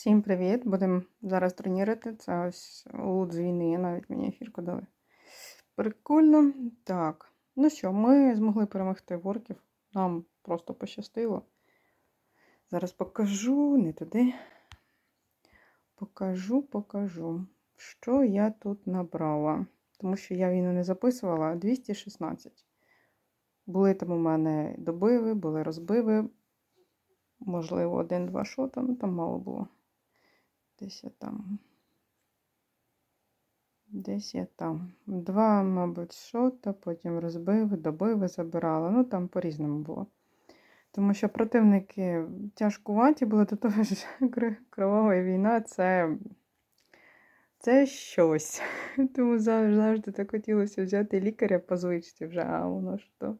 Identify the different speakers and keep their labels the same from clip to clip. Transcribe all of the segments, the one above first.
Speaker 1: Всім привіт! Будемо зараз тренувати. Це ось лут з війни, навіть мені ефірку дали. Прикольно. Так. Ну що, ми змогли перемогти ворків. Нам просто пощастило. Зараз покажу, не туди. Покажу, покажу, що я тут набрала. Тому що я війну не записувала. 216. Були там у мене добиви, були розбиви. Можливо, один-два шота, ну там мало було. Десь я там. Десь я там. Два, мабуть, шота, потім розбиви, добиви забирала. Ну, там по-різному було. Тому що противники тяжкуваті були до того ж кровава війна це, це щось. Тому завжди так хотілося взяти лікаря по звичці вже, а воно ж то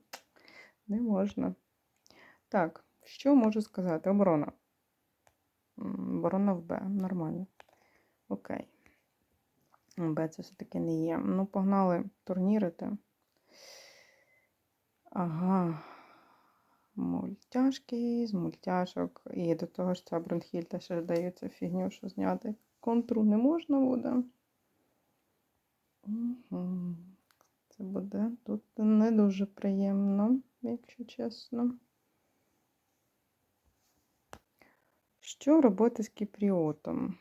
Speaker 1: не можна. Так, що можу сказати? Оборона. Оборона в Б. Нормально. Окей. Б це все-таки не є. Ну, погнали турнірити. Ага. Мультяшки з мультяшок. І до того ж ця бронхільта ще дається фігню, що зняти. Контру не можна буде. Угу. Це буде тут не дуже приємно, якщо чесно. Що робити з кіпріотом?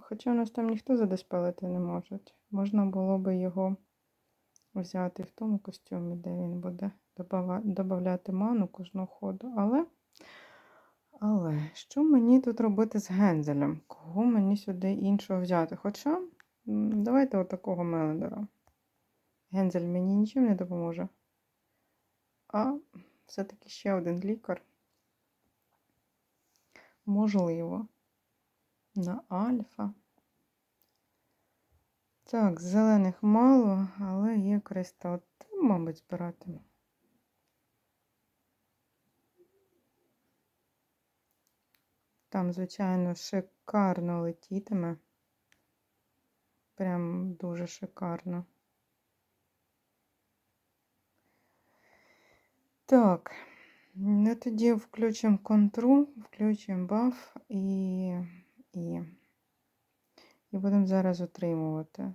Speaker 1: Хоча у нас там ніхто задиспелити не може. Можна було би його взяти в тому костюмі, де він буде додати ману кожного ходу. Але, але, що мені тут робити з гензелем? Кого мені сюди іншого взяти? Хоча, давайте отакого мелендера. Гензель мені нічим не допоможе. А все-таки ще один лікар. Можливо, на альфа. Так, зелених мало, але є кристал. Мабуть, збиратиму. Там, звичайно, шикарно летітиме. Прям дуже шикарно. Так, ну тоді включимо контру, включимо баф і і, і будемо зараз отримувати.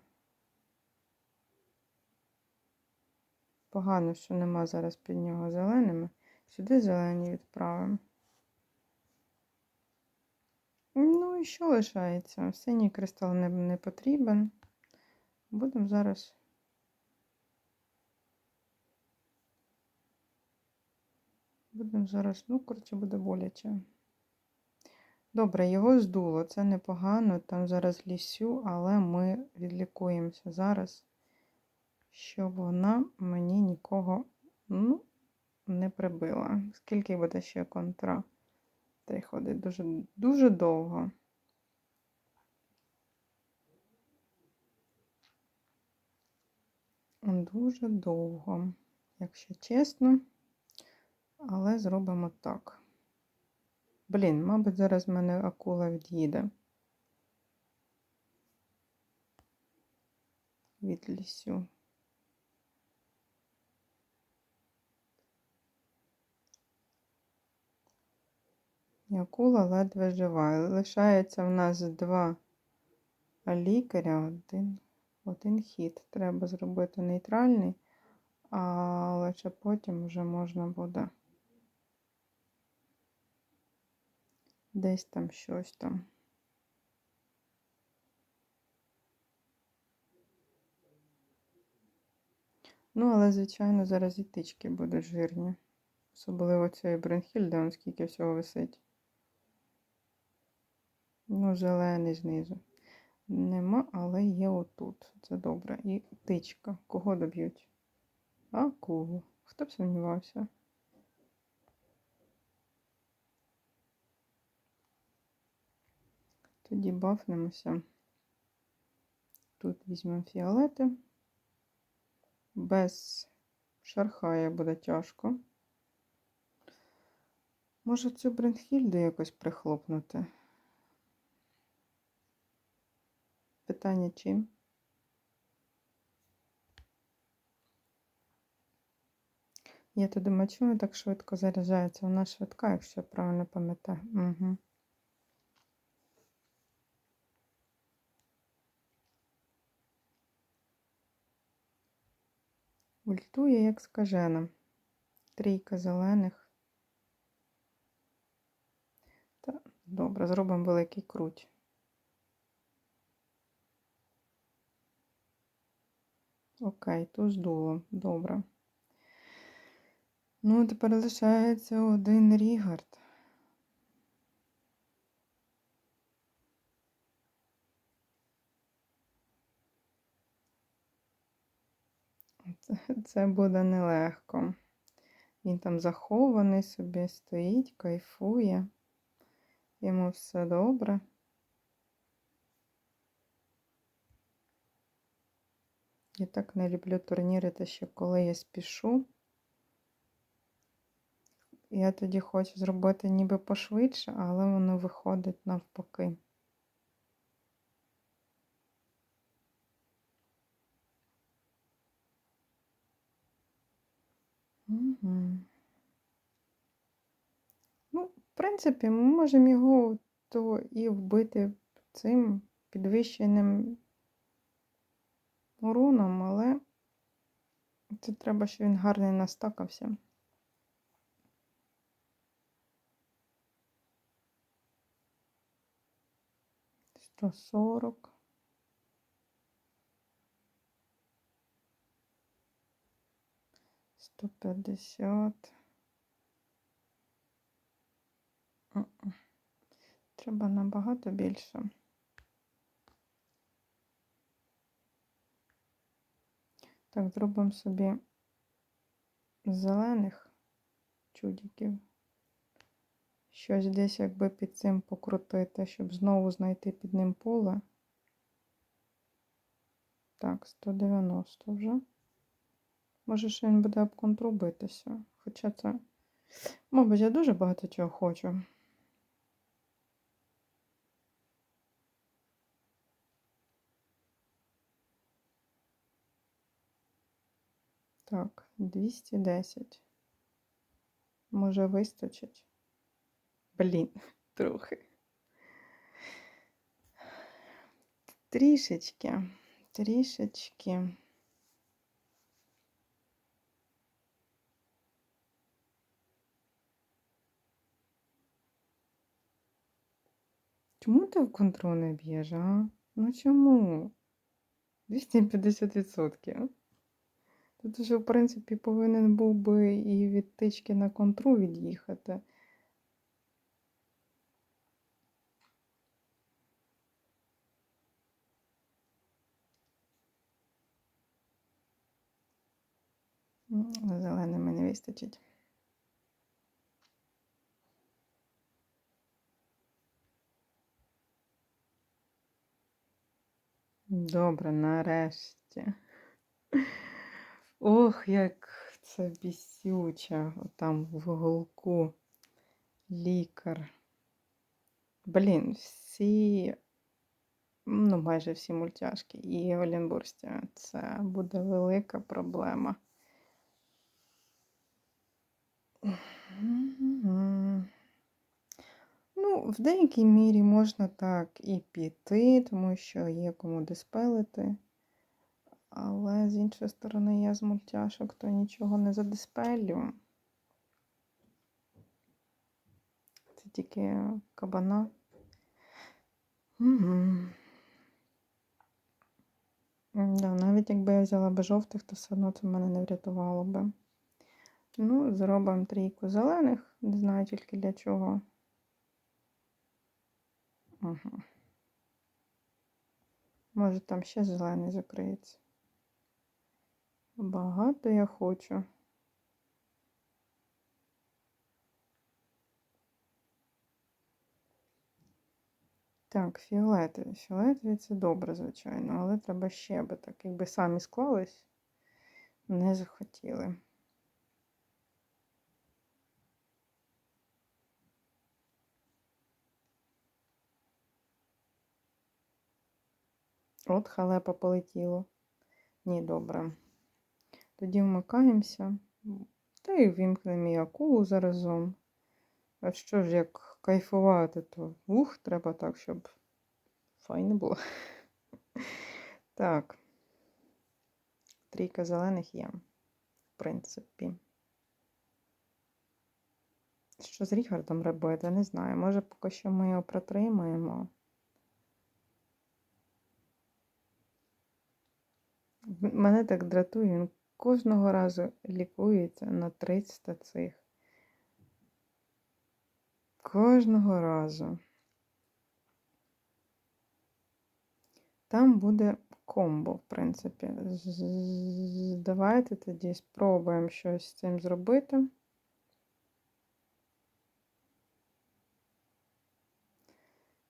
Speaker 1: Погано, що нема зараз під нього зеленими. Сюди зелені відправимо. Ну і що лишається? Синій кристал не, не потрібен. Будемо зараз. Будемо зараз, ну, коротше, буде боляче. Добре, його здуло, це непогано. Там зараз лісю, але ми відлікуємося зараз, щоб вона мені нікого ну, не прибила. Скільки буде ще контра? Та й ходить дуже, дуже довго. Дуже довго, якщо чесно. Але зробимо так. Блін, мабуть, зараз в мене акула від'їде. Від лісю. І акула ледве жива. Лишається в нас два лікаря, один, один хід. Треба зробити нейтральний, але ще потім вже можна буде. Десь там щось там. Ну, але, звичайно, зараз і тички будуть жирні. Особливо цієї Бренхільди, он скільки всього висить. Ну, зелений знизу. Нема, але є отут. Це добре. І тичка. Кого доб'ють? Акулу. Хто б сумнівався? Тоді бафнемося. Тут візьмемо фіолети. Без шархая буде тяжко. Може цю Бренхільду якось прихлопнути? Питання чим? Я то думаю, чому так швидко заряджається? Вона швидка, якщо я правильно пам'ятаю. Угу. Ультує, як скажена. Трійка зелених. Та, добре, зробимо великий круть. Окей, туз дуло. Добре. Ну, тепер лишається один Рігард. Це, буде нелегко. Він там захований собі, стоїть, кайфує. Йому все добре. Я так не люблю турніри, те що коли я спішу. Я тоді хочу зробити ніби пошвидше, але воно виходить навпаки. Угу. Ну, в принципі, ми можемо його то і вбити цим підвищеним уроном, але це треба, щоб він гарний настакався. Сто сорок. Сто п'ятдесят. Треба набагато більше. Так, зробимо собі зелених чудиків. Щось десь якби під цим покрутити, щоб знову знайти під ним поле. Так, 190 вже. Може, що він буде об. Хоча це, мабуть, я дуже багато чого хочу. Так, 210. Може, вистачить? Блін, трохи. Трішечки, трішечки. Чому ти в контроль не б'єш, а? Ну чому? 250%. Тут вже, в принципі, повинен був би і від тички на контру від'їхати. Зеленими не вистачить. Добре, нарешті. Ох, як це бісюче, там в уголку лікар. Блін, всі, ну, майже всі мультяшки і Олінбурсті. Це буде велика проблема. Ну, в деякій мірі можна так і піти, тому що є кому диспелити. Але з іншої сторони, я з мультяшок, то нічого не задиспелю. Це тільки кабана. Угу. Да, навіть якби я взяла би жовтих, то все одно це мене не врятувало би. Ну, зробимо трійку зелених, не знаю тільки для чого. Угу. Може там ще зелений закриється. Багато я хочу. Так, фіолетові. Фіолетові це добре, звичайно, але треба ще би так. Якби самі склались, не захотіли. От халепа полетіло. Ні, добре. Тоді вмикаємося. Та й вімкнемо і акулу заразом. А що ж, як кайфувати, то ух, треба так, щоб файно було. Так. Трійка зелених є, в принципі. Що з Ріхардом робити, не знаю. Може, поки що ми його протримаємо. Мене так дратує, він кожного разу лікується на 300 цих. Кожного разу. Там буде комбо, в принципі. Давайте тоді спробуємо щось з цим зробити.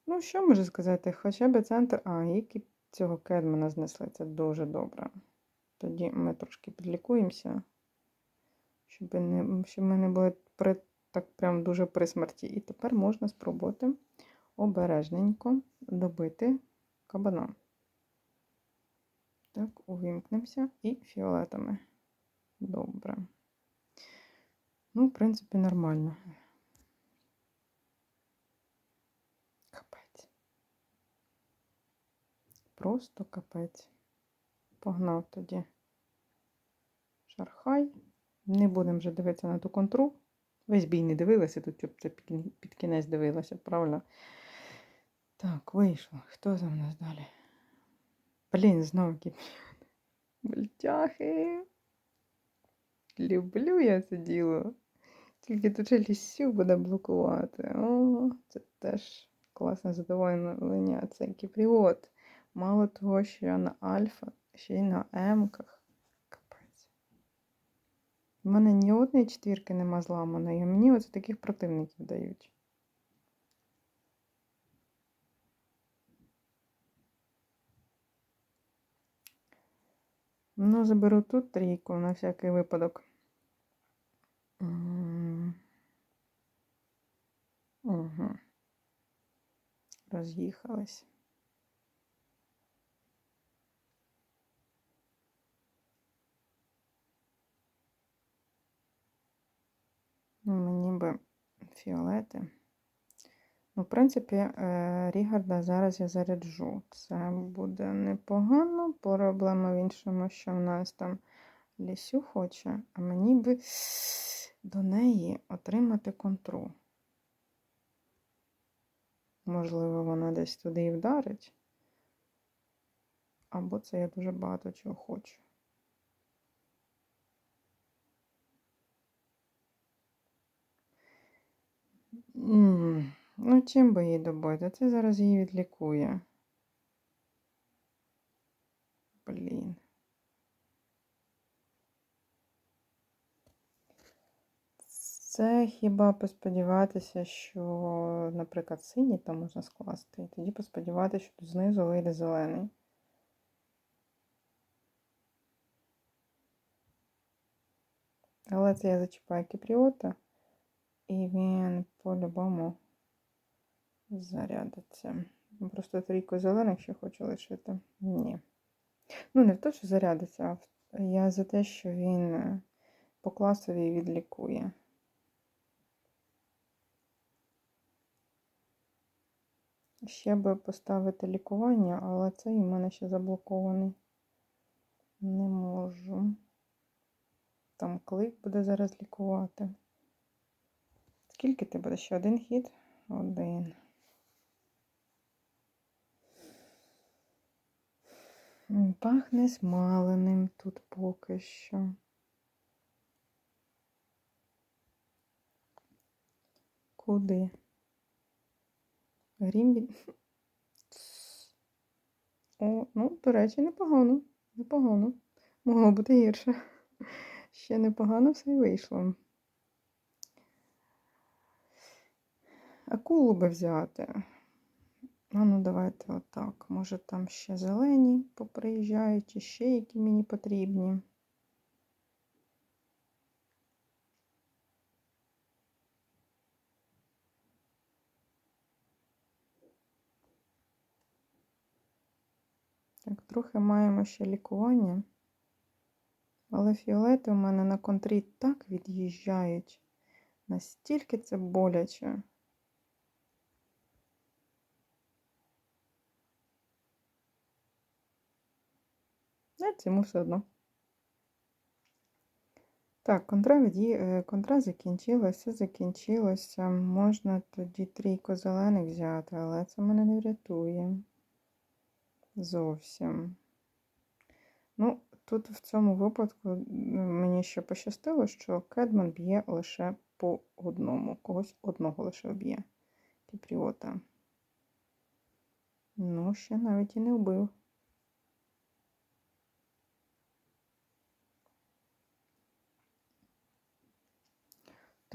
Speaker 1: Ну, що можу сказати? Хоча б центр. А, які цього кедмана знесли. Це дуже добре. Тоді ми трошки підлікуємося, щоб, не, щоб ми не були при, так прям дуже при смерті. І тепер можна спробувати обережненько добити кабана. Так, увімкнемося і фіолетами. Добре. Ну, в принципі, нормально. Капець. Просто капець. Погнав тоді. Шархай. Не будемо вже дивитися на ту контру. Весь бій не дивилася, тут щоб це під кінець дивилася, правильно? Так, вийшло. Хто за нас далі? Блін, знову кіп'ян. Мультяхи. Люблю я це діло. Тільки тут ще лісю буде блокувати. О, це теж класне задоволення. Це кіпріот. Мало того, що я на альфа, ще й на емках. Капець. У мене ні одної четвірки нема зламаної, а мені оце таких противників дають. Ну, заберу тут трійку на всякий випадок. Угу. Роз'їхались. Ну, Мені би фіолети. Ну, в принципі, е, Рігарда зараз я заряджу. Це буде непогано. Проблема в іншому, що в нас там лісю хоче, а мені би до неї отримати контру. Можливо, вона десь туди і вдарить. Або це я дуже багато чого хочу. Ну, чим би її добити? Це зараз її відлікує. Блін. Це хіба посподіватися, що, наприклад, синій там можна скласти, і тоді посподіватися, що тут знизу вийде зелений. Але це я зачіпаю кіпріота, і він по-любому зарядиться. Просто трійку зелених ще хочу лишити. Ні. Ну, не в те, що зарядиться, а я за те, що він е, по класовій відлікує. Ще би поставити лікування, але цей у мене ще заблокований. Не можу. Там клик буде зараз лікувати. Скільки ти буде? Ще один хід? Один. Пахне смаленим тут поки що. Куди? Грім. О, ну, до речі, непогано. Непогано. Могло бути гірше. Ще непогано все й вийшло. Акулу би взяти. А ну, давайте отак. Може там ще зелені поприїжджають, чи ще які мені потрібні. Так, трохи маємо ще лікування. Але фіолети у мене на контрі так від'їжджають. Настільки це боляче. А цьому все одно. Так, контра, від'ї... е, контра закінчилася, закінчилося. Можна тоді трійку зелених взяти, але це мене не врятує. Зовсім. Ну, тут в цьому випадку мені ще пощастило, що Кедман б'є лише по одному. Когось одного лише вб'є. Кіпріота. Ну, ще навіть і не вбив.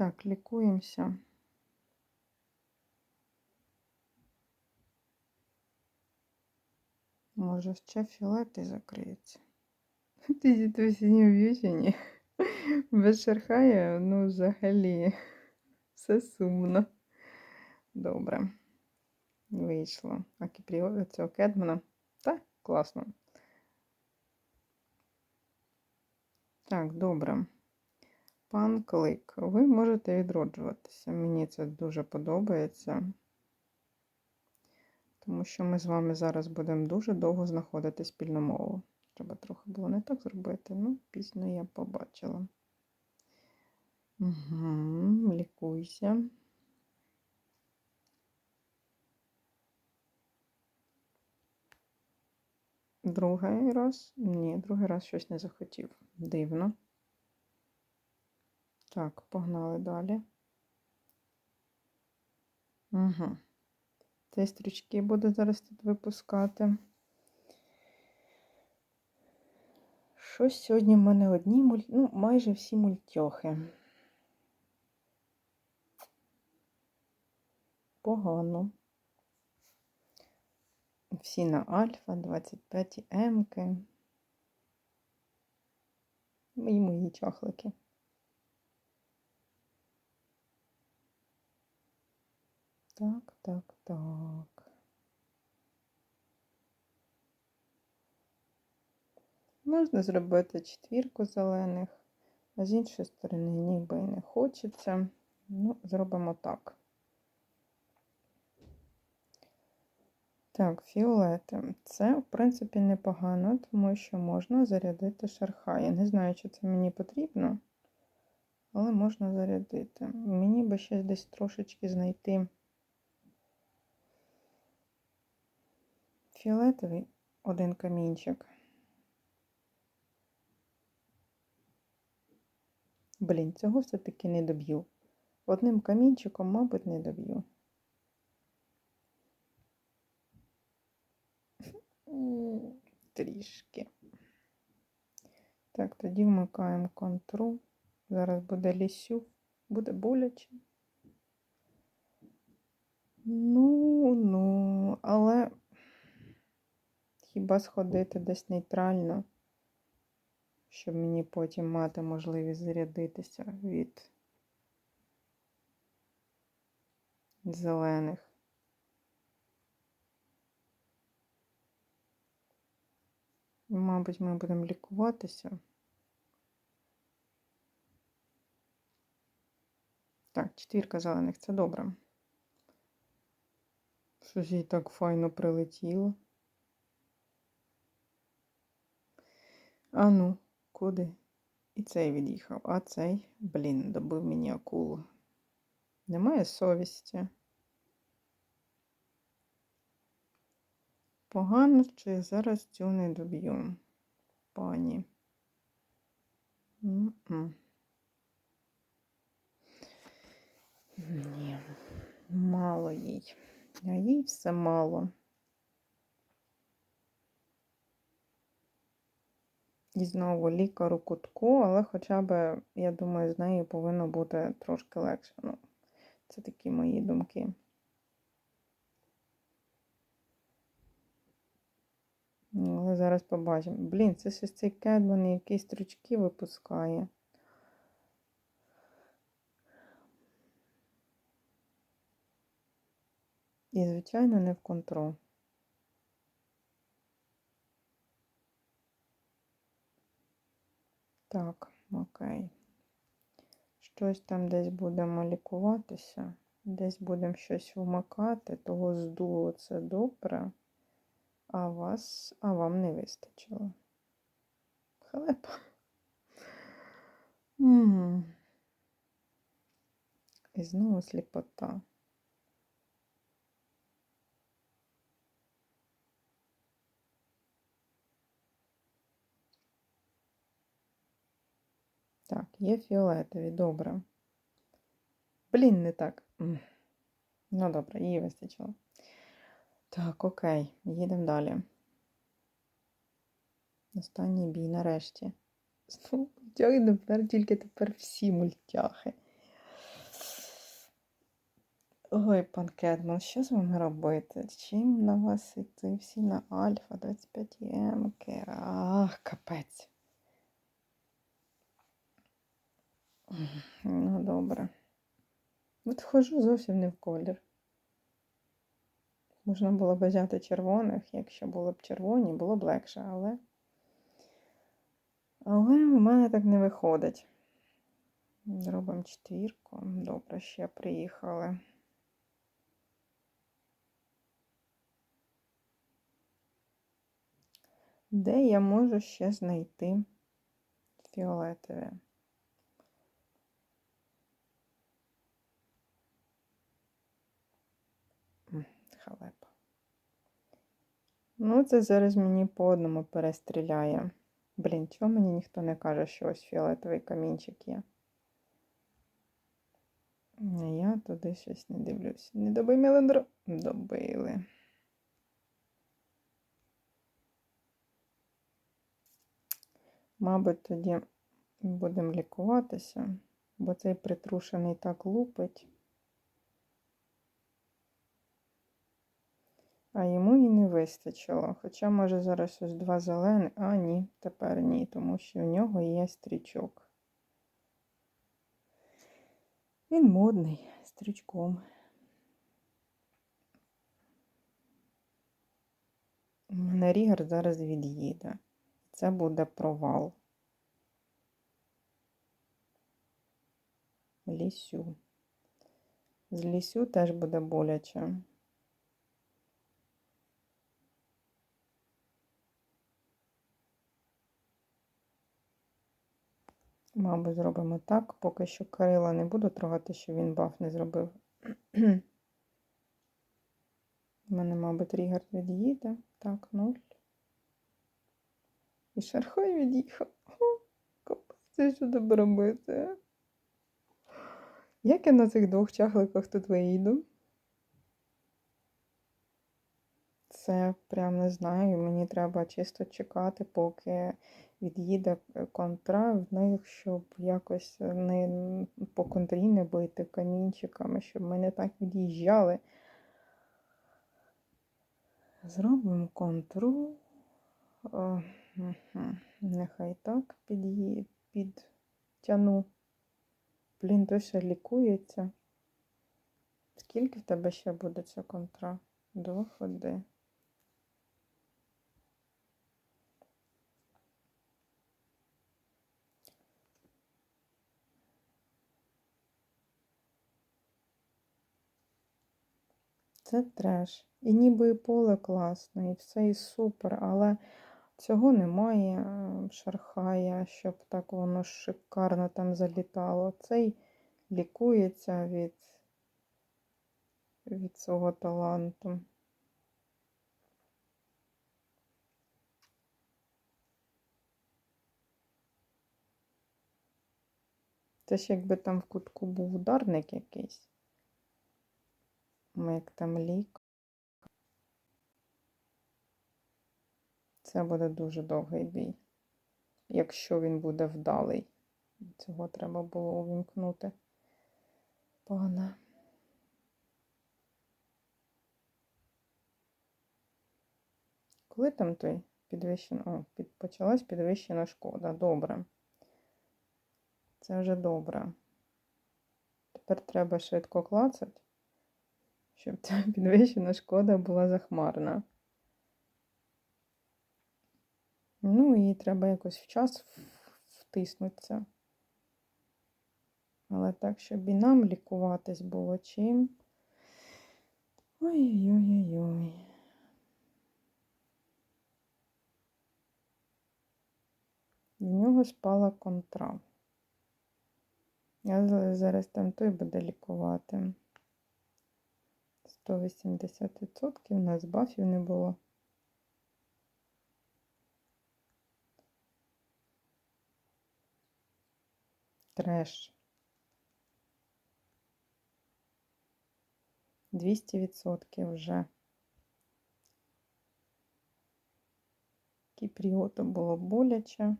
Speaker 1: Так, лікуємося. Може, ще фіолети закриються. Ти сьогодні в'ючені. Без шерхая, ну, взагалі, все сумно. Добре. Вийшло. А кіпріо цього кедмана. Так, класно. Так, добре. Пан Клик, ви можете відроджуватися. Мені це дуже подобається. Тому що ми з вами зараз будемо дуже довго знаходити спільну мову. Треба трохи було не так зробити, ну, пізно я побачила. Угу, лікуйся. Другий раз? Ні, другий раз щось не захотів. Дивно. Так, погнали далі. Угу. Цей стрічки буду зараз тут випускати. Щось сьогодні в мене одні муль... ну, майже всі мультьохи. Погано. Всі на альфа, 25 М-ки. І мої чахлики. Так, так, так. Можна зробити четвірку зелених, а з іншої сторони ніби і не хочеться. Ну, зробимо так. Так, фіолети. Це, в принципі, непогано, тому що можна зарядити шарха. Я не знаю, чи це мені потрібно, але можна зарядити. Мені би ще десь трошечки знайти фіолетовий один камінчик. Блін, цього все-таки не доб'ю. Одним камінчиком, мабуть, не доб'ю. Трішки. Так, тоді вмикаємо контрол. Зараз буде лісю, буде боляче. Ну, ну, але хіба сходити десь нейтрально, щоб мені потім мати можливість зарядитися від зелених. Мабуть, ми будемо лікуватися. Так, четвірка зелених, це добре. Щось їй так файно прилетіло. А ну, куди? І цей від'їхав, а цей, блін, добив мені акулу. Немає совісті. Погано, що я зараз цю не доб'ю, пані. Ні, мало їй. А їй все мало. І знову лікар у кутку, але хоча б, я думаю, з нею повинно бути трошки легше. Ну, Це такі мої думки. Ну, Але зараз побачимо. Блін, це щось цей кедман якісь стрічки випускає. І, звичайно, не в контрол. Так, окей. Щось там десь будемо лікуватися, десь будемо щось вмикати, того здуло це добре, а вас, а вам не вистачило. М. І знову сліпота. Так, є фіолетові, добре. Блін, не так. Ну, добре, її вистачило. Так, окей, їдемо далі. Останній бій нарешті. Знову мультяхи, тепер тільки тепер всі мультяхи. Ой, пан Кедман, що з вами робити? Чим на вас іти? Всі на Альфа 25 М-ки. Ах, капець. Ну, добре. От вхожу зовсім не в колір. Можна було б взяти червоних, якщо були б червоні, було б легше, але. Але у мене так не виходить. Зробимо четвірку. Добре, ще приїхали. Де я можу ще знайти фіолетове? М, Халепа. Ну, це зараз мені по одному перестріляє. Блін, чого мені ніхто не каже, що ось фіолетовий камінчик є? Я туди щось не дивлюсь. Не добий меландро. Добили. Мабуть, тоді будемо лікуватися, бо цей притрушений так лупить. А йому і не вистачило. Хоча, може, зараз ось два зелені. А, ні, тепер ні, тому що в нього є стрічок. Він модний, стрічком. У мене Рігар зараз від'їде. Це буде провал. Лісю. З лісю теж буде боляче. Мабуть, зробимо так. Поки що Кирила не буду трогати, що він баф не зробив. У мене, мабуть, Рігард від'їде. Так, нуль. І Шархой від'їхав. Капець, що треба робити? Як я на цих двох чахликах тут виїду? Це прям не знаю. Мені треба чисто чекати, поки від'їде контра в них, щоб якось не по контрі не бити камінчиками, щоб ми не так від'їжджали. Зробимо контру. О, угу. Нехай так під'ї... підтяну. Блін, то лікується. Скільки в тебе ще буде ця контра? Два Це треш. І ніби і поле класне, і все і супер, але цього немає е, шархая, щоб так воно шикарно там залітало. Цей лікується від, від свого таланту. Це ж якби там в кутку був ударник якийсь. Як там лік. Це буде дуже довгий бій. Якщо він буде вдалий. Цього треба було увімкнути. Пане. Коли там той підвищена... О, під... почалась підвищена шкода. Добре. Це вже добре. Тепер треба швидко клацати щоб ця підвищена шкода була захмарна. Ну, і треба якось в час втиснуться. Але так, щоб і нам лікуватись було чим. Ой-ой-ой-ой. В нього спала контра. Я зараз там той буде лікувати. 180% у нас бафів не було. Треш. 200% вже. Кіпріоту було боляче.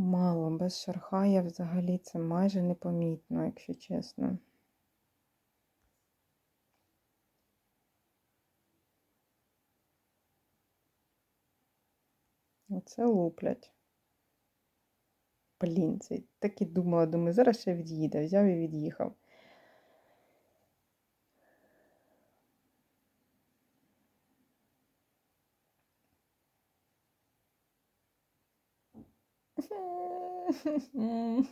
Speaker 1: Мало, без шархая взагалі це майже непомітно, якщо чесно. Оце луплять. Блін, це так і думала, думаю, зараз ще від'їде. Взяв і від'їхав.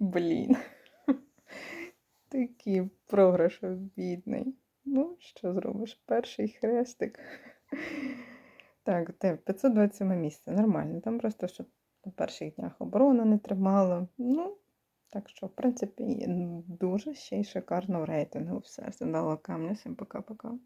Speaker 1: Блін. Такий програш бідний. Ну, що зробиш? Перший хрестик. Так, те 527 місце. Нормально. Там просто, щоб на перших днях оборона не тримала. Ну, так що, в принципі, дуже ще й шикарно в рейтингу. Все, задала камня. Всім пока-пока.